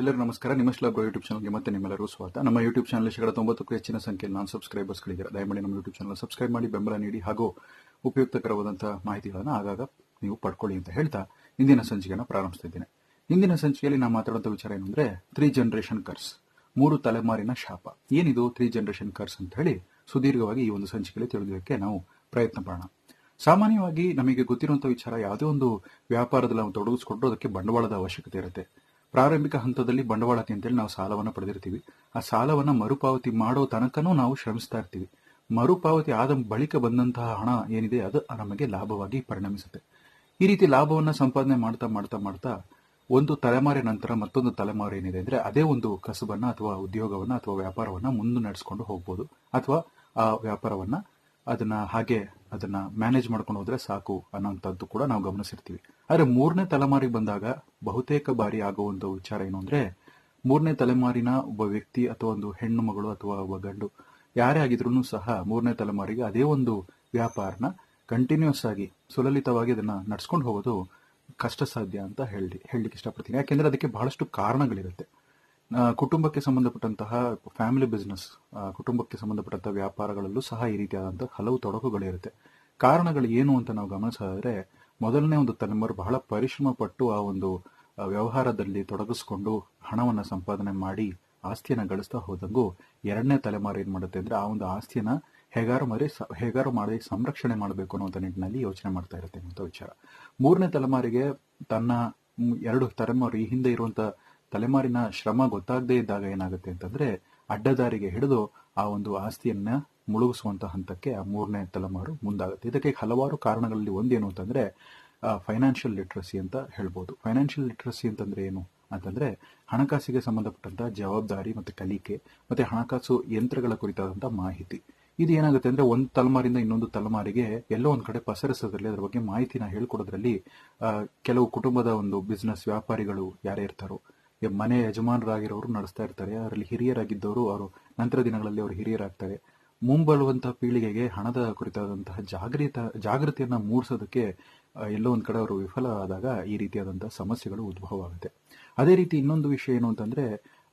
ಎಲ್ಲರಿಗೂ ನಮಸ್ಕಾರ. ನಿಮ್ಮ ಶ್ಲಾಗೋ ಯೂಟ್ಯೂಬ್ ಚಾನಲ್ಗೆ ಮತ್ತೆ ನಿಮ್ಮೆಲ್ಲರೂ ಸ್ವಾಗತ. ನಮ್ಮ ಯೂಟ್ಯೂಬ್ ಚಾನಲ್ ಶೇಕಡ ತೊಂಬತ್ತಕ್ಕೂ ಹೆಚ್ಚಿನ ಸಂಖ್ಯೆಯಲ್ಲಿ ನಾನ್ ಸಬ್ಸ್ಕ್ರೈಬರ್ಸ್ಗಳಿದ್ದಾರೆ ದಯಮಾಡಿ ನಮ್ಮ ಯೂಟ್ಯೂಬ್ ಚಾನಲ್ ಸಬ್ಸ್ಕ್ರೈಬ್ ಮಾಡಿ, ಬೆಂಬಲ ನೀಡಿ ಹಾಗೂ ಉಪಯುಕ್ತಕರವಾದಂತಹ ಮಾಹಿತಿಗಳನ್ನು ಆಗಾಗ ನೀವು ಪಡ್ಕೊಳ್ಳಿ ಅಂತ ಹೇಳ್ತಾ ಇಂದಿನ ಸಂಚಿಕೆಯನ್ನು ಪ್ರಾರಂಭಿಸ್ತಿದ್ದೇನೆ ಇಂದಿನ ಸಂಚಿಕೆಯಲ್ಲಿ ನಾವು ಮಾತಾಡುವಂಥ ವಿಚಾರ ಏನಂದ್ರೆ ತ್ರೀ ಜನರೇಷನ್ ಕರ್ಸ್ ಮೂರು ತಲೆಮಾರಿನ ಶಾಪ. ಏನಿದು ತ್ರೀ ಜನರೇಷನ್ ಕರ್ಸ್ ಅಂತ ಹೇಳಿ ಸುದೀರ್ಘವಾಗಿ ಈ ಒಂದು ಸಂಚಿಕೆಯಲ್ಲಿ ತಿಳಿಯೋದಕ್ಕೆ ನಾವು ಪ್ರಯತ್ನ ಮಾಡೋಣ ಸಾಮಾನ್ಯವಾಗಿ ನಮಗೆ ಗೊತ್ತಿರುವಂತಹ ವಿಚಾರ ಯಾವುದೇ ಒಂದು ವ್ಯಾಪಾರದಲ್ಲಿ ನಾವು ತೊಡಗಿಸ್ಕೊಂಡ್ರು ಅದಕ್ಕೆ ಬಂಡವಾಳದ ಅವಶ್ಯಕತೆ ಇರುತ್ತೆ. ಪ್ರಾರಂಭಿಕ ಹಂತದಲ್ಲಿ ಬಂಡವಾಳಕ್ಕೆ ಅಂತೇಳಿ ನಾವು ಸಾಲವನ್ನು ಪಡೆದಿರ್ತೀವಿ. ಆ ಸಾಲವನ್ನು ಮರುಪಾವತಿ ಮಾಡೋ ತನಕನೂ ನಾವು ಶ್ರಮಿಸ್ತಾ ಇರ್ತೀವಿ. ಮರುಪಾವತಿ ಆದ ಬಳಿಕ ಬಂದಂತಹ ಹಣ ಏನಿದೆ, ಅದು ನಮಗೆ ಲಾಭವಾಗಿ ಪರಿಣಮಿಸುತ್ತೆ. ಈ ರೀತಿ ಲಾಭವನ್ನು ಸಂಪಾದನೆ ಮಾಡ್ತಾ ಮಾಡ್ತಾ ಮಾಡ್ತಾ ಒಂದು ತಲೆಮಾರಿ ನಂತರ ಮತ್ತೊಂದು ತಲೆಮಾರು ಏನಿದೆ ಅಂದರೆ ಅದೇ ಒಂದು ಕಸುಬನ್ನು ಅಥವಾ ಉದ್ಯೋಗವನ್ನು ಅಥವಾ ವ್ಯಾಪಾರವನ್ನು ಮುಂದೆ ನಡೆಸ್ಕೊಂಡು ಹೋಗ್ಬೋದು. ಅಥವಾ ಆ ವ್ಯಾಪಾರವನ್ನು ಅದನ್ನು ಹಾಗೆ ಅದನ್ನ ಮ್ಯಾನೇಜ್ ಮಾಡ್ಕೊಂಡು ಹೋದ್ರೆ ಸಾಕು ಅನ್ನೋಂಥದ್ದು ಕೂಡ ನಾವು ಗಮನಿಸಿರ್ತೀವಿ. ಆದರೆ ಮೂರನೇ ತಲೆಮಾರಿಗೆ ಬಂದಾಗ ಬಹುತೇಕ ಬಾರಿ ಆಗೋ ಒಂದು ವಿಚಾರ ಏನು ಅಂದ್ರೆ, ಮೂರನೇ ತಲೆಮಾರಿನ ಒಬ್ಬ ವ್ಯಕ್ತಿ ಅಥವಾ ಒಂದು ಹೆಣ್ಣು ಮಗಳು ಅಥವಾ ಒಬ್ಬ ಗಂಡು ಯಾರೇ ಆಗಿದ್ರು ಸಹ ಮೂರನೇ ತಲೆಮಾರಿಗೆ ಅದೇ ಒಂದು ವ್ಯಾಪಾರನ ಕಂಟಿನ್ಯೂಸ್ ಆಗಿ ಸುಲಲಿತವಾಗಿ ಅದನ್ನ ನಡ್ಸ್ಕೊಂಡು ಹೋಗೋದು ಕಷ್ಟ ಸಾಧ್ಯ ಅಂತ ಹೇಳಿ ಹೇಳಲಿಕ್ಕೆ ಇಷ್ಟಪಡ್ತೀನಿ. ಯಾಕೆಂದ್ರೆ ಅದಕ್ಕೆ ಬಹಳಷ್ಟು ಕಾರಣಗಳಿರುತ್ತೆ. ಕುಟುಂಬಕ್ಕೆ ಸಂಬಂಧಪಟ್ಟಂತಹ ಫ್ಯಾಮಿಲಿ ಬಿಸ್ನೆಸ್ ಕುಟುಂಬಕ್ಕೆ ಸಂಬಂಧಪಟ್ಟಂತಹ ವ್ಯಾಪಾರಗಳಲ್ಲೂ ಸಹ ಈ ರೀತಿಯಾದಂತಹ ಹಲವು ತೊಡಕುಗಳಿರುತ್ತೆ. ಕಾರಣಗಳು ಏನು ಅಂತ ನಾವು ಗಮನಿಸೋದಾದ್ರೆ ಮೊದಲನೇ ಒಂದು ತಲೆಮಾರು ಬಹಳ ಪರಿಶ್ರಮ ಪಟ್ಟು ಆ ಒಂದು ವ್ಯವಹಾರದಲ್ಲಿ ತೊಡಗಿಸ್ಕೊಂಡು ಹಣವನ್ನ ಸಂಪಾದನೆ ಮಾಡಿ ಆಸ್ತಿಯನ್ನ ಗಳಿಸ್ತಾ ಹೋದಂಗೂ ಎರಡನೇ ತಲೆಮಾರು ಏನ್ ಮಾಡುತ್ತೆ ಅಂದ್ರೆ ಆ ಒಂದು ಆಸ್ತಿಯನ್ನ ಹೇಗಾರು ಸ- ಹೇಗಾರು ಮಾಡಿ ಸಂರಕ್ಷಣೆ ಮಾಡಬೇಕು ಅನ್ನುವಂಥ ನಿಟ್ಟಿನಲ್ಲಿ ಯೋಚನೆ ಮಾಡ್ತಾ ಇರುತ್ತೆ ಅಂತ ವಿಚಾರ. ಮೂರನೇ ತಲೆಮಾರಿಗೆ ತನ್ನ ಎರಡು ತಲೆಮಾರು ಈ ಹಿಂದೆ ಇರುವಂತ ತಲೆಮಾರಿನ ಶ್ರಮ ಗೊತ್ತಾಗದೇ ಇದ್ದಾಗ ಏನಾಗುತ್ತೆ ಅಂತಂದ್ರೆ ಅಡ್ಡದಾರಿಗೆ ಹಿಡಿದು ಆ ಒಂದು ಆಸ್ತಿಯನ್ನ ಮುಳುಗಿಸುವಂತ ಹಂತಕ್ಕೆ ಆ ಮೂರನೇ ತಲೆಮಾರು ಮುಂದಾಗುತ್ತೆ. ಇದಕ್ಕೆ ಹಲವಾರು ಕಾರಣಗಳಲ್ಲಿ ಒಂದೇನು ಅಂತಂದ್ರೆ ಫೈನಾನ್ಷಿಯಲ್ ಲಿಟ್ರಸಿ ಅಂತ ಹೇಳ್ಬೋದು. ಫೈನಾನ್ಷಿಯಲ್ ಲಿಟ್ರಸಿ ಅಂತಂದ್ರೆ ಏನು? ಅಂತಂದ್ರೆ, ಹಣಕಾಸಿಗೆ ಸಂಬಂಧಪಟ್ಟಂಥ ಜವಾಬ್ದಾರಿ ಮತ್ತು ಕಲಿಕೆ ಮತ್ತೆ ಹಣಕಾಸು ಯಂತ್ರಗಳ ಕುರಿತಾದಂಥ ಮಾಹಿತಿ. ಇದು ಏನಾಗುತ್ತೆ ಅಂದ್ರೆ, ಒಂದು ತಲೆಮಾರಿಂದ ಇನ್ನೊಂದು ತಲೆಮಾರಿಗೆ ಎಲ್ಲೋ ಒಂದು ಕಡೆ ಪಸರಿಸೋದ್ರಲ್ಲಿ, ಅದ್ರ ಬಗ್ಗೆ ಮಾಹಿತಿನ ಹೇಳ್ಕೊಡೋದ್ರಲ್ಲಿ ಕೆಲವು ಕುಟುಂಬದ ಒಂದು ಬಿಸ್ನೆಸ್ ವ್ಯಾಪಾರಿಗಳು ಯಾರೇ ಇರ್ತಾರೋ, ಮನೆ ಯಜಮಾನರಾಗಿರೋರು ನಡೆಸ್ತಾ ಇರ್ತಾರೆ. ಅದರಲ್ಲಿ ಹಿರಿಯರಾಗಿದ್ದವರು, ಅವರು ನಂತರ ದಿನಗಳಲ್ಲಿ ಅವರು ಹಿರಿಯರಾಗ್ತಾರೆ. ಮುಂಬರುವಂತಹ ಪೀಳಿಗೆಗೆ ಹಣದ ಕುರಿತಾದಂತಹ ಜಾಗೃತ, ಜಾಗೃತಿಯನ್ನ ಮೂಡಿಸೋದಕ್ಕೆ ಎಲ್ಲೋ ಒಂದ್ ಕಡೆ ಅವರು ವಿಫಲ ಆದಾಗ ಈ ರೀತಿಯಾದಂತಹ ಸಮಸ್ಯೆಗಳು ಉದ್ಭವ ಆಗುತ್ತೆ ಅದೇ ರೀತಿ ಇನ್ನೊಂದು ವಿಷಯ ಏನು ಅಂತಂದ್ರೆ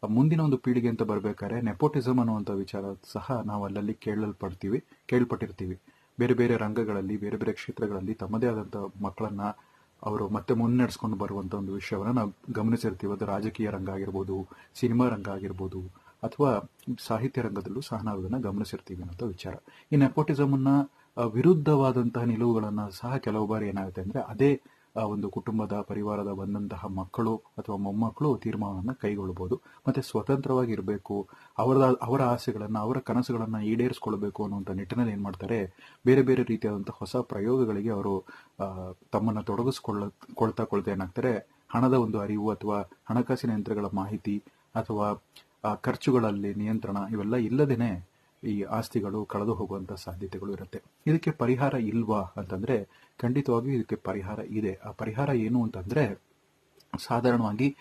ಮುಂದಿನ ಒಂದು ಪೀಳಿಗೆ ಅಂತ ಬರ್ಬೇಕಾದ್ರೆ ನೆಪೋಟಿಸಮ್ ಅನ್ನುವಂಥ ವಿಚಾರ ಸಹ ನಾವು ಅಲ್ಲಲ್ಲಿ ಕೇಳಲ್ಪಡ್ತೀವಿ, ಕೇಳ್ಪಟ್ಟಿರ್ತೀವಿ. ಬೇರೆ ಬೇರೆ ರಂಗಗಳಲ್ಲಿ, ಬೇರೆ ಬೇರೆ ಕ್ಷೇತ್ರಗಳಲ್ಲಿ ತಮ್ಮದೇ ಆದಂತಹ ಮಕ್ಕಳನ್ನ ಅವರು ಮತ್ತೆ ಮುನ್ನಡೆಸ್ಕೊಂಡು ಬರುವಂತ ಒಂದು ವಿಷಯವನ್ನ ನಾವು ಗಮನಿಸಿರ್ತೀವಿ. ಅದು ರಾಜಕೀಯ ರಂಗ ಆಗಿರ್ಬೋದು, ಸಿನಿಮಾ ರಂಗ ಆಗಿರ್ಬೋದು ಅಥವಾ ಸಾಹಿತ್ಯ ರಂಗದಲ್ಲೂ ಸಹ ನಾವು ಇದನ್ನು ಗಮನಿಸಿರ್ತೀವಿ ಅನ್ನೋ ವಿಚಾರ. ಈ ನೆಪೋಟಿಸಮ್ ಅನ್ನ ಆ, ವಿರುದ್ಧವಾದಂತಹ ನಿಲುವುಗಳನ್ನು ಸಹ ಕೆಲವು ಬಾರಿ ಏನಾಗುತ್ತೆ ಅಂದ್ರೆ ಅದೇ ಒಂದು ಕುಟುಂಬದ ಪರಿವಾರದ ಬಂದಂತಹ ಮಕ್ಕಳು ಅಥವಾ ಮೊಮ್ಮಕ್ಕಳು ತೀರ್ಮಾನವನ್ನು ಕೈಗೊಳ್ಳಬಹುದು ಮತ್ತೆ ಸ್ವತಂತ್ರವಾಗಿ ಇರಬೇಕು ಅವರ ಅವರ ಆಸೆಗಳನ್ನು ಅವರ ಕನಸುಗಳನ್ನು ಈಡೇರಿಸ್ಕೊಳ್ಬೇಕು ಅನ್ನುವಂಥ ನಿಟ್ಟಿನಲ್ಲಿ ಏನ್ ಮಾಡ್ತಾರೆ ಬೇರೆ ಬೇರೆ ರೀತಿಯಾದಂತಹ ಹೊಸ ಪ್ರಯೋಗಗಳಿಗೆ ಅವರು ತಮ್ಮನ್ನ ತೊಡಗಿಸ್ಕೊಳ್ಳ ಕೊಳ್ತಾ ಕೊಳ್ತಾ ಏನಾಗ್ತಾರೆ ಹಣದ ಒಂದು ಅರಿವು ಅಥವಾ ಹಣಕಾಸಿನ ಯಂತ್ರಗಳ ಮಾಹಿತಿ ಅಥವಾ ಖರ್ಚುಗಳಲ್ಲಿ ನಿಯಂತ್ರಣ ಇವೆಲ್ಲ ಇಲ್ಲದೇನೆ ಈ ಆಸ್ತಿಗಳು ಕಳೆದು ಹೋಗುವಂತ ಸಾಧ್ಯತೆಗಳು ಇರುತ್ತೆ. ಇದಕ್ಕೆ ಪರಿಹಾರ ಇಲ್ವಾ ಅಂತಂದ್ರೆ ಖಂಡಿತವಾಗಿಯೂ ಇದಕ್ಕೆ ಪರಿಹಾರ ಇದೆ. ಆ ಪರಿಹಾರ ಏನು ಅಂತಂದ್ರೆ ಸಾಧಾರಣವಾಗಿ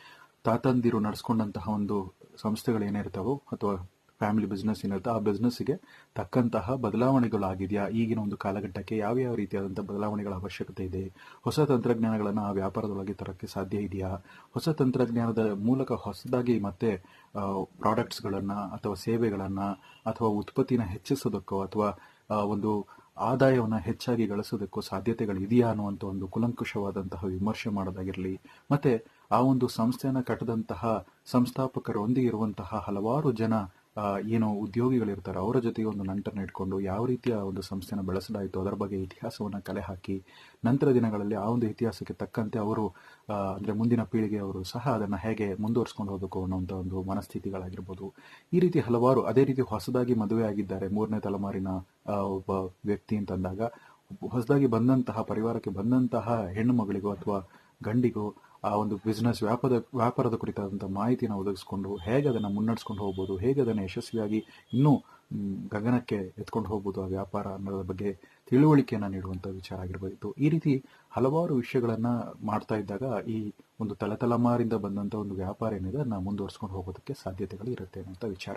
ತಾತಂದಿರು ನಡೆಸ್ಕೊಂಡಂತಹ ಒಂದು ಸಂಸ್ಥೆಗಳು ಏನಿರ್ತಾವೋ ಅಥವಾ ಫ್ಯಾಮಿಲಿ ಬಿಸ್ನೆಸ್ ಏನಿರುತ್ತೆ ಆ ಬಿಸ್ನೆಸ್ಗೆ ತಕ್ಕಂತಹ ಬದಲಾವಣೆಗಳಾಗಿದೆಯಾ? ಈಗಿನ ಒಂದು ಕಾಲಘಟ್ಟಕ್ಕೆ ಯಾವ ಯಾವ ರೀತಿಯಾದಂತಹ ಬದಲಾವಣೆಗಳ ಅವಶ್ಯಕತೆ ಇದೆ? ಹೊಸ ತಂತ್ರಜ್ಞಾನಗಳನ್ನು ಆ ವ್ಯಾಪಾರದೊಳಗೆ ತರಕ್ಕೆ ಸಾಧ್ಯ ಇದೆಯಾ? ಹೊಸ ತಂತ್ರಜ್ಞಾನದ ಮೂಲಕ ಹೊಸದಾಗಿ ಮತ್ತೆ ಪ್ರಾಡಕ್ಟ್ಸ್ಗಳನ್ನು ಅಥವಾ ಸೇವೆಗಳನ್ನು ಅಥವಾ ಉತ್ಪತ್ತಿನ ಹೆಚ್ಚಿಸೋದಕ್ಕೋ ಅಥವಾ ಒಂದು ಆದಾಯವನ್ನು ಹೆಚ್ಚಾಗಿ ಗಳಿಸೋದಕ್ಕೂ ಸಾಧ್ಯತೆಗಳು ಇದೆಯಾ ಅನ್ನುವಂಥ ಒಂದು ಕುಲಂಕುಷವಾದಂತಹ ವಿಮರ್ಶೆ ಮಾಡೋದಾಗಿರಲಿ, ಮತ್ತೆ ಆ ಒಂದು ಸಂಸ್ಥೆಯನ್ನು ಕಟ್ಟದಂತಹ ಸಂಸ್ಥಾಪಕರೊಂದಿಗೆ ಇರುವಂತಹ ಹಲವಾರು ಜನ ಏನು ಉದ್ಯೋಗಿಗಳಿರ್ತಾರೆ, ಅವರ ಜೊತೆಗೆ ಒಂದು ನಂಟನ್ನು ಇಟ್ಕೊಂಡು ಯಾವ ರೀತಿಯ ಒಂದು ಸಂಸ್ಥೆನ ಬೆಳೆಸಲಾಯಿತು, ಅದರ ಬಗ್ಗೆ ಇತಿಹಾಸವನ್ನ ಕಲೆ ಹಾಕಿ, ನಂತರ ದಿನಗಳಲ್ಲಿ ಆ ಒಂದು ಇತಿಹಾಸಕ್ಕೆ ತಕ್ಕಂತೆ ಅವರು ಅಂದರೆ ಮುಂದಿನ ಪೀಳಿಗೆಯವರು ಸಹ ಅದನ್ನ ಹೇಗೆ ಮುಂದುವರಿಸ್ಕೊಂಡು ಹೋಗಬೇಕು ಅನ್ನುವಂಥ ಒಂದು ಮನಸ್ಥಿತಿಗಳಾಗಿರ್ಬೋದು. ಈ ರೀತಿ ಹಲವಾರು, ಅದೇ ರೀತಿ ಹೊಸದಾಗಿ ಮದುವೆ ಆಗಿದ್ದಾರೆ. ಮೂರನೇ ತಲೆಮಾರಿನ ಒಬ್ಬ ವ್ಯಕ್ತಿ ಅಂತಂದಾಗ, ಹೊಸದಾಗಿ ಬಂದಂತಹ, ಪರಿವಾರಕ್ಕೆ ಬಂದಂತಹ ಹೆಣ್ಣು ಮಗಳಿಗೋ ಅಥವಾ ಗಂಡಿಗೋ ಆ ಒಂದು ಬಿಸ್ನೆಸ್ ವ್ಯಾಪಾರದ ವ್ಯಾಪಾರದ ಕುರಿತಾದಂಥ ಮಾಹಿತಿಯನ್ನು ಒದಗಿಸ್ಕೊಂಡು ಹೇಗೆ ಅದನ್ನು ಮುನ್ನಡೆಸ್ಕೊಂಡು ಹೋಗ್ಬೋದು, ಹೇಗೆ ಅದನ್ನು ಯಶಸ್ವಿಯಾಗಿ ಇನ್ನೂ ಗಗನಕ್ಕೆ ಎತ್ಕೊಂಡು ಹೋಗ್ಬೋದು ಆ ವ್ಯಾಪಾರ ಅನ್ನೋದ್ರ ಬಗ್ಗೆ ತಿಳುವಳಿಕೆಯನ್ನು ನೀಡುವಂಥ ವಿಚಾರ ಆಗಿರ್ಬೋದು. ಈ ರೀತಿ ಹಲವಾರು ವಿಷಯಗಳನ್ನು ಮಾಡ್ತಾ ಇದ್ದಾಗ ಈ ಒಂದು ತಲೆತಲೆಮಾರಿಂದ ಬಂದಂಥ ಒಂದು ವ್ಯಾಪಾರ ಏನಿದೆ ಅದನ್ನ ಮುಂದುವರಿಸ್ಕೊಂಡು ಹೋಗೋದಕ್ಕೆ ಸಾಧ್ಯತೆಗಳು ಇರುತ್ತೆ ಅನ್ನೋಂಥ ವಿಚಾರ.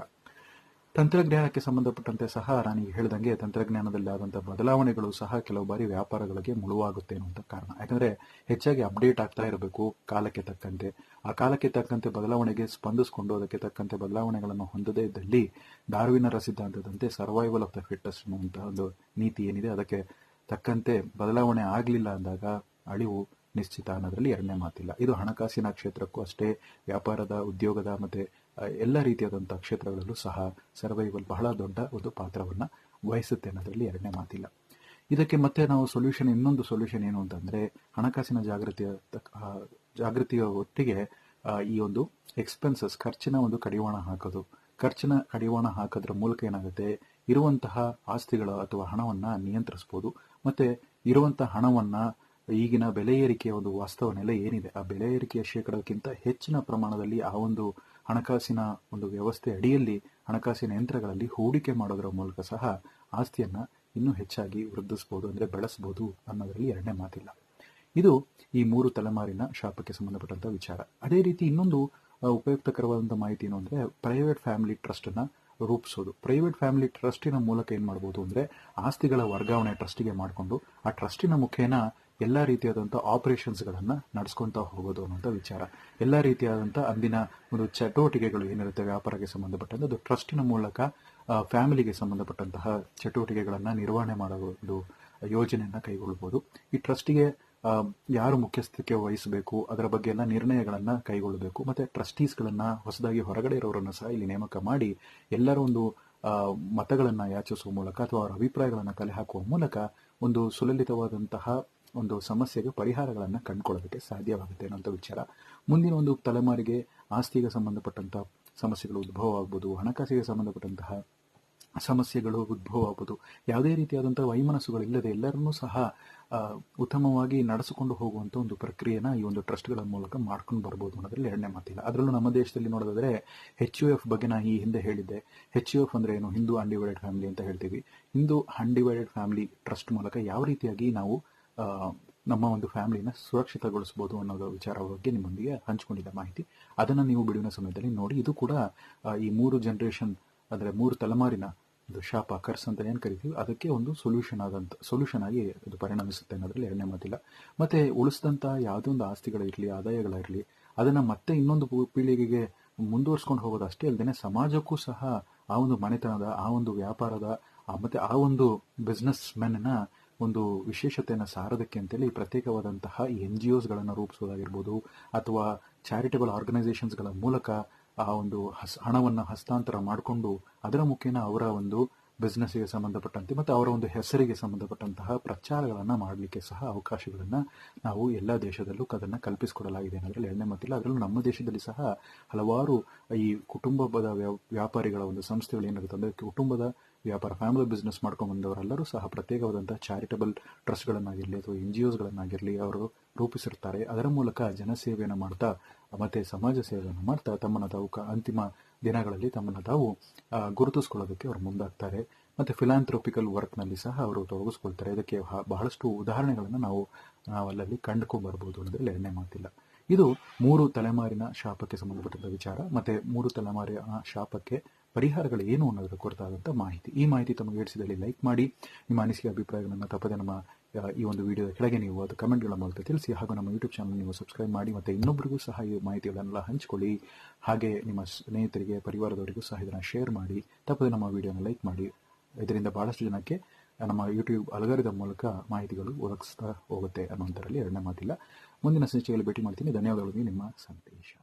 ತಂತ್ರಜ್ಞಾನಕ್ಕೆ ಸಂಬಂಧಪಟ್ಟಂತೆ ಸಹ ನಾನು ಹೇಳ್ದಂಗೆ ತಂತ್ರಜ್ಞಾನದಲ್ಲಿ ಆದಂತಹ ಬದಲಾವಣೆಗಳು ಸಹ ಕೆಲವು ಬಾರಿ ವ್ಯಾಪಾರಗಳಿಗೆ ಮುಳುವಾಗುತ್ತೆ ಅನ್ನುವಂಥ ಕಾರಣ. ಯಾಕಂದ್ರೆ ಹೆಚ್ಚಾಗಿ ಅಪ್ಡೇಟ್ ಆಗ್ತಾ ಇರಬೇಕು ಕಾಲಕ್ಕೆ ತಕ್ಕಂತೆ. ಆ ಕಾಲಕ್ಕೆ ತಕ್ಕಂತೆ ಬದಲಾವಣೆಗೆ ಸ್ಪಂದಿಸಿಕೊಂಡು ಅದಕ್ಕೆ ತಕ್ಕಂತೆ ಬದಲಾವಣೆಗಳನ್ನು ಹೊಂದದೇ ಇದ್ದಲ್ಲಿ ಡಾರ್ವಿನರ ಸಿದ್ಧಾಂತದಂತೆ ಸರ್ವೈವಲ್ ಆಫ್ ದ ಫಿಟ್ಟೆಸ್ಟ್ ಅನ್ನುವಂತಹ ಒಂದು ನೀತಿ ಏನಿದೆ, ಅದಕ್ಕೆ ತಕ್ಕಂತೆ ಬದಲಾವಣೆ ಆಗಲಿಲ್ಲ ಅಂದಾಗ ಅಳಿವು ನಿಶ್ಚಿತ ಅನ್ನೋದರಲ್ಲಿ ಎರಡನೇ ಮಾತಿಲ್ಲ. ಇದು ಹಣಕಾಸಿನ ಕ್ಷೇತ್ರಕ್ಕೂ ಅಷ್ಟೇ, ವ್ಯಾಪಾರದ ಉದ್ಯೋಗದ ಮತ್ತೆ ಎಲ್ಲ ರೀತಿಯಾದಂಥ ಕ್ಷೇತ್ರಗಳಲ್ಲೂ ಸಹ ಸರ್ವೈವಲ್ ಬಹಳ ದೊಡ್ಡ ಒಂದು ಪಾತ್ರವನ್ನು ವಹಿಸುತ್ತೆ ಅನ್ನೋದರಲ್ಲಿ ಎರಡನೇ ಮಾತಿಲ್ಲ. ಇದಕ್ಕೆ ಮತ್ತೆ ನಾವು ಸೊಲ್ಯೂಷನ್ ಇನ್ನೊಂದು ಸೊಲ್ಯೂಷನ್ ಏನು ಅಂತಂದರೆ ಹಣಕಾಸಿನ ಜಾಗೃತಿಯ ಜಾಗೃತಿಯ ಒಟ್ಟಿಗೆ ಈ ಒಂದು ಎಕ್ಸ್ಪೆನ್ಸಸ್ ಖರ್ಚಿನ ಒಂದು ಕಡಿವಾಣ ಹಾಕೋದು. ಖರ್ಚಿನ ಕಡಿವಾಣ ಹಾಕೋದ್ರ ಮೂಲಕ ಏನಾಗುತ್ತೆ? ಇರುವಂತಹ ಆಸ್ತಿಗಳ ಅಥವಾ ಹಣವನ್ನು ನಿಯಂತ್ರಿಸ್ಬೋದು. ಮತ್ತು ಇರುವಂಥ ಹಣವನ್ನು ಈಗಿನ ಬೆಲೆ ಏರಿಕೆಯ ಒಂದು ವಾಸ್ತವ ನೆಲೆ ಏನಿದೆ? ಆ ಬೆಲೆ ಏರಿಕೆಯ ಶೇಕಡಕ್ಕಿಂತ ಹೆಚ್ಚಿನ ಪ್ರಮಾಣದಲ್ಲಿ ಆ ಒಂದು ಹಣಕಾಸಿನ ಒಂದು ವ್ಯವಸ್ಥೆ ಅಡಿಯಲ್ಲಿ ಹಣಕಾಸಿನ ಯಂತ್ರಗಳಲ್ಲಿ ಹೂಡಿಕೆ ಮಾಡೋದರ ಮೂಲಕ ಸಹ ಆಸ್ತಿಯನ್ನು ಇನ್ನೂ ಹೆಚ್ಚಾಗಿ ವೃದ್ಧಿಸಬಹುದು ಅಂದರೆ ಬೆಳೆಸ್ಬೋದು ಅನ್ನೋದರಲ್ಲಿ ಎರಡನೇ ಮಾತಿಲ್ಲ. ಇದು ಈ ಮೂರು ತಲೆಮಾರಿನ ಶಾಪಕ್ಕೆ ಸಂಬಂಧಪಟ್ಟಂಥ ವಿಚಾರ. ಅದೇ ರೀತಿ ಇನ್ನೊಂದು ಉಪಯುಕ್ತಕರವಾದಂಥ ಮಾಹಿತಿ ಏನು ಅಂದರೆ ಪ್ರೈವೇಟ್ ಫ್ಯಾಮಿಲಿ ಟ್ರಸ್ಟನ್ನು ರೂಪಿಸೋದು. ಪ್ರೈವೇಟ್ ಫ್ಯಾಮಿಲಿ ಟ್ರಸ್ಟಿನ ಮೂಲಕ ಏನು ಮಾಡ್ಬೋದು ಅಂದರೆ ಆಸ್ತಿಗಳ ವರ್ಗಾವಣೆ ಟ್ರಸ್ಟಿಗೆ ಮಾಡಿಕೊಂಡು ಆ ಟ್ರಸ್ಟಿನ ಮುಖೇನ ಎಲ್ಲಾ ರೀತಿಯಾದಂಥ ಆಪರೇಷನ್ಸ್ಗಳನ್ನು ನಡೆಸ್ಕೊಂತ ಹೋಗೋದು ಅನ್ನೋಂಥ ವಿಚಾರ. ಎಲ್ಲ ರೀತಿಯಾದಂಥ ಅಂದಿನ ಒಂದು ಚಟುವಟಿಕೆಗಳು ಏನಿರುತ್ತೆ ವ್ಯಾಪಾರಕ್ಕೆ ಸಂಬಂಧಪಟ್ಟಂತೆ, ಅದು ಟ್ರಸ್ಟಿನ ಮೂಲಕ ಫ್ಯಾಮಿಲಿಗೆ ಸಂಬಂಧಪಟ್ಟಂತಹ ಚಟುವಟಿಕೆಗಳನ್ನು ನಿರ್ವಹಣೆ ಮಾಡೋ ಒಂದು ಯೋಜನೆಯನ್ನು ಕೈಗೊಳ್ಳಬಹುದು ಈ ಟ್ರಸ್ಟಿಗೆ ಯಾರು ಮುಖ್ಯಸ್ಥಿಕೆ ವಹಿಸಬೇಕು, ಅದರ ಬಗ್ಗೆ ಎಲ್ಲ ನಿರ್ಣಯಗಳನ್ನ ಕೈಗೊಳ್ಳಬೇಕು ಮತ್ತೆ ಟ್ರಸ್ಟೀಸ್ಗಳನ್ನು ಹೊಸದಾಗಿ ಹೊರಗಡೆ ಇರೋರನ್ನ ಸಹ ಇಲ್ಲಿ ನೇಮಕ ಮಾಡಿ, ಎಲ್ಲರ ಒಂದು ಮತಗಳನ್ನ ಯಾಚಿಸುವ ಮೂಲಕ ಅಥವಾ ಅವರ ಅಭಿಪ್ರಾಯಗಳನ್ನು ಕಲೆ ಹಾಕುವ ಮೂಲಕ ಒಂದು ಸುಲಲಿತವಾದಂತಹ ಒಂದು ಸಮಸ್ಯೆಗೆ ಪರಿಹಾರಗಳನ್ನು ಕಂಡುಕೊಳ್ಳೋದಕ್ಕೆ ಸಾಧ್ಯವಾಗುತ್ತೆ ಅನ್ನೋಂಥ ವಿಚಾರ. ಮುಂದಿನ ಒಂದು ತಲೆಮಾರಿಗೆ ಆಸ್ತಿಗೆ ಸಂಬಂಧಪಟ್ಟಂಥ ಸಮಸ್ಯೆಗಳು ಉದ್ಭವ ಆಗ್ಬೋದು ಹಣಕಾಸಿಗೆ ಸಂಬಂಧಪಟ್ಟಂತಹ ಸಮಸ್ಯೆಗಳು ಉದ್ಭವ ಆಗ್ಬೋದು ಯಾವುದೇ ರೀತಿಯಾದಂಥ ವೈಮನಸ್ಸುಗಳಿಲ್ಲದೆ ಎಲ್ಲರನ್ನೂ ಸಹ ಉತ್ತಮವಾಗಿ ನಡೆಸಿಕೊಂಡು ಹೋಗುವಂಥ ಒಂದು ಪ್ರಕ್ರಿಯೆನ ಈ ಒಂದು ಟ್ರಸ್ಟ್ಗಳ ಮೂಲಕ ಮಾಡ್ಕೊಂಡು ಬರ್ಬೋದು ಅನ್ನೋದ್ರಲ್ಲಿ ಎರಡನೇ ಮಾತಿಲ್ಲ. ಅದರಲ್ಲೂ ನಮ್ಮ ದೇಶದಲ್ಲಿ ನೋಡೋದಾದರೆ ಹೆಚ್ ಯು ಎಫ್ ಬಗ್ಗೆ ನಾನು ಈ ಹಿಂದೆ ಹೇಳಿದ್ದೆ. ಹೆಚ್ ಯು ಎಫ್ ಅಂದರೆ ಏನು? ಹಿಂದೂ ಅನ್ಡಿವೈಡೆಡ್ ಫ್ಯಾಮಿಲಿ ಅಂತ ಹೇಳ್ತೀವಿ. ಹಿಂದೂ ಅನ್ಡಿವೈಡೆಡ್ ಫ್ಯಾಮಿಲಿ ಟ್ರಸ್ಟ್ ಮೂಲಕ ಯಾವ ರೀತಿಯಾಗಿ ನಾವು ನಮ್ಮ ಒಂದು ಫ್ಯಾಮಿಲಿನ ಸುರಕ್ಷಿತಗೊಳಿಸಬಹುದು ಅನ್ನೋದು ವಿಚಾರ ಬಗ್ಗೆ ನಿಮ್ಮೊಂದಿಗೆ ಹಂಚಿಕೊಂಡಿದ್ದ ಮಾಹಿತಿ. ಅದನ್ನು ನೀವು ಬಿಡುವಿನ ಸಮಯದಲ್ಲಿ ನೋಡಿ. ಇದು ಕೂಡ ಈ ಮೂರು ಜನರೇಷನ್ ಅಂದರೆ ಮೂರು ತಲೆಮಾರಿನ ಒಂದು ಶಾಪ ಕರ್ಸ್ ಅಂತ ಏನು ಕರಿತೀವಿ? ಅದಕ್ಕೆ ಒಂದು ಸೊಲ್ಯೂಷನ್ ಆದಂಥ ಸೊಲ್ಯೂಷನ್ ಆಗಿ ಅದು ಪರಿಣಮಿಸುತ್ತೆ ಅನ್ನೋದ್ರಲ್ಲಿ ಎರಡನೇ ಮಾತಿಲ್ಲ. ಮತ್ತು ಉಳಿಸಿದಂಥ ಯಾವುದೇ ಒಂದು ಆಸ್ತಿಗಳಿರಲಿ ಆದಾಯಗಳಿರಲಿ, ಅದನ್ನು ಮತ್ತೆ ಇನ್ನೊಂದು ಪೀಳಿಗೆಗೆ ಮುಂದುವರ್ಸ್ಕೊಂಡು ಹೋಗೋದು ಅಷ್ಟೇ ಅಲ್ಲದೆ ಸಮಾಜಕ್ಕೂ ಸಹ ಆ ಒಂದು ಮನೆತನದ, ಆ ಒಂದು ವ್ಯಾಪಾರದ ಮತ್ತು ಮತ್ತೆ ಆ ಒಂದು ಬಿಸ್ನೆಸ್ ಮೆನ್ನ ಒಂದು ವಿಶೇಷತೆಯನ್ನು ಸಾರೋದಕ್ಕೆ ಅಂತೇಳಿ ಪ್ರತ್ಯೇಕವಾದಂತಹ ಎನ್ ಜಿ ಓಸ್ಗಳನ್ನು ರೂಪಿಸೋದಾಗಿರ್ಬೋದು ಅಥವಾ ಚಾರಿಟಬಲ್ ಆರ್ಗನೈಸೇಷನ್ಸ್ಗಳ ಮೂಲಕ ಆ ಒಂದು ಹಸ್, ಹಣವನ್ನು ಹಸ್ತಾಂತರ ಮಾಡಿಕೊಂಡು ಅದರ ಮುಖೇನ ಅವರ ಒಂದು ಬಿಸ್ನೆಸ್ಗೆ ಸಂಬಂಧಪಟ್ಟಂತೆ ಮತ್ತು ಅವರ ಒಂದು ಹೆಸರಿಗೆ ಸಂಬಂಧಪಟ್ಟಂತಹ ಪ್ರಚಾರಗಳನ್ನು ಮಾಡಲಿಕ್ಕೆ ಸಹ ಅವಕಾಶಗಳನ್ನು ನಾವು ಎಲ್ಲ ದೇಶದಲ್ಲೂ ಅದನ್ನು ಕಲ್ಪಿಸಿಕೊಡಲಾಗಿದೆ ಅನ್ನೋದ್ರಲ್ಲಿ ಎರಡನೇ ಮತ್ತಿಲ್ಲ ಅದರಲ್ಲೂ ನಮ್ಮ ದೇಶದಲ್ಲಿ ಸಹ ಹಲವಾರು ಈ ಕುಟುಂಬದ ವ್ಯಾ- ವ್ಯಾಪಾರಿಗಳ ಒಂದು ಸಂಸ್ಥೆಗಳು ಏನಾಗುತ್ತೆ ಅಂದರೆ ಕುಟುಂಬದ ವ್ಯಾಪಾರ ಫ್ಯಾಮಿಲಿ ಬಿಸ್ನೆಸ್ ಮಾಡ್ಕೊಂಡು ಬಂದವರೆಲ್ಲರೂ ಸಹ ಪ್ರತ್ಯೇಕವಾದಂಥ ಚಾರಿಟಬಲ್ ಟ್ರಸ್ಟ್ಗಳನ್ನಾಗಿರಲಿ ಅಥವಾ ಎನ್ ಜಿ ಒಸ್ಗಳನ್ನಾಗಿರಲಿ ಅವರು ರೂಪಿಸಿರ್ತಾರೆ. ಅದರ ಮೂಲಕ ಜನಸೇವೆಯನ್ನು ಮಾಡ್ತಾ, ಮತ್ತು ಸಮಾಜ ಸೇವೆಯನ್ನು ಮಾಡ್ತಾ ತಮ್ಮನ್ನು ತಾವು ಕ- ಅಂತಿಮ ದಿನಗಳಲ್ಲಿ ತಮ್ಮನ್ನು ತಾವು ಗುರುತಿಸ್ಕೊಳ್ಳೋದಕ್ಕೆ ಅವರು ಮುಂದಾಗ್ತಾರೆ. ಮತ್ತು ಫಿಲಾಂಥ್ರೋಪಿಕಲ್ ವರ್ಕ್ನಲ್ಲಿ ಸಹ ಅವರು ತೊಡಗಿಸ್ಕೊಳ್ತಾರೆ. ಇದಕ್ಕೆ ಬಹಳಷ್ಟು ಉದಾಹರಣೆಗಳನ್ನು ನಾವು, ನಾವಲ್ಲಲ್ಲಿ ಕಂಡುಕೊಂಡು ಬರ್ಬೋದು ಅನ್ನೋದ್ರಲ್ಲಿ ಎರಡನೇ ಮಾತಿಲ್ಲ. ಇದು ಮೂರು ತಲೆಮಾರಿನ ಶಾಪಕ್ಕೆ ಸಂಬಂಧಪಟ್ಟಂತ ವಿಚಾರ, ಮತ್ತೆ ಮೂರು ತಲೆಮಾರಿನ ಶಾಪಕ್ಕೆ ಪರಿಹಾರಗಳು ಏನು ಅನ್ನೋದರ ಕುರಿತಾದಂಥ ಮಾಹಿತಿ. ಈ ಮಾಹಿತಿ ತಮಗೆ ಹಿಡಿಸಿದಲ್ಲಿ ಲೈಕ್ ಮಾಡಿ, ನಿಮ್ಮ ಅನಿಸಿಕೆ, ಅಭಿಪ್ರಾಯಗಳನ್ನು ತಪ್ಪದೆ ನಮ್ಮ ಈ ಒಂದು ವಿಡಿಯೋದ ಕೆಳಗೆ ನೀವು ಅದು ಕಮೆಂಟ್ಗಳ ಮೂಲಕ ತಿಳಿಸಿ, ಹಾಗೂ ನಮ್ಮ ಯೂಟ್ಯೂಬ್ ಚಾನಲ್ ನೀವು ಸಬ್ಸ್ಕ್ರೈಬ್ ಮಾಡಿ, ಮತ್ತು ಇನ್ನೊಬ್ಬರಿಗೂ ಸಹ ಈ ಮಾಹಿತಿಗಳನ್ನೆಲ್ಲ ಹಂಚಿಕೊಳ್ಳಿ. ಹಾಗೆ ನಿಮ್ಮ ಸ್ನೇಹಿತರಿಗೆ, ಪರಿವಾರದವರಿಗೂ ಸಹ ಇದನ್ನು ಶೇರ್ ಮಾಡಿ, ತಪ್ಪದೆ ನಮ್ಮ ವಿಡಿಯೋನ ಲೈಕ್ ಮಾಡಿ. ಇದರಿಂದ ಭಾಳಷ್ಟು ಜನಕ್ಕೆ ನಮ್ಮ ಯೂಟ್ಯೂಬ್ ಅಲಗರಿದ ಮೂಲಕ ಮಾಹಿತಿಗಳು ಒದಗಿಸ್ತಾ ಹೋಗುತ್ತೆ ಅನ್ನೋಂಥರಲ್ಲಿ ಎರಡನೇ ಮಾತಿಲ್ಲ. ಮುಂದಿನ ಸಂಚಿಕೆಯಲ್ಲಿ ಭೇಟಿ ಮಾಡ್ತೀನಿ. ಧನ್ಯವಾದಗಳು. ನಿಮ್ಮ ಸಂದೇಶ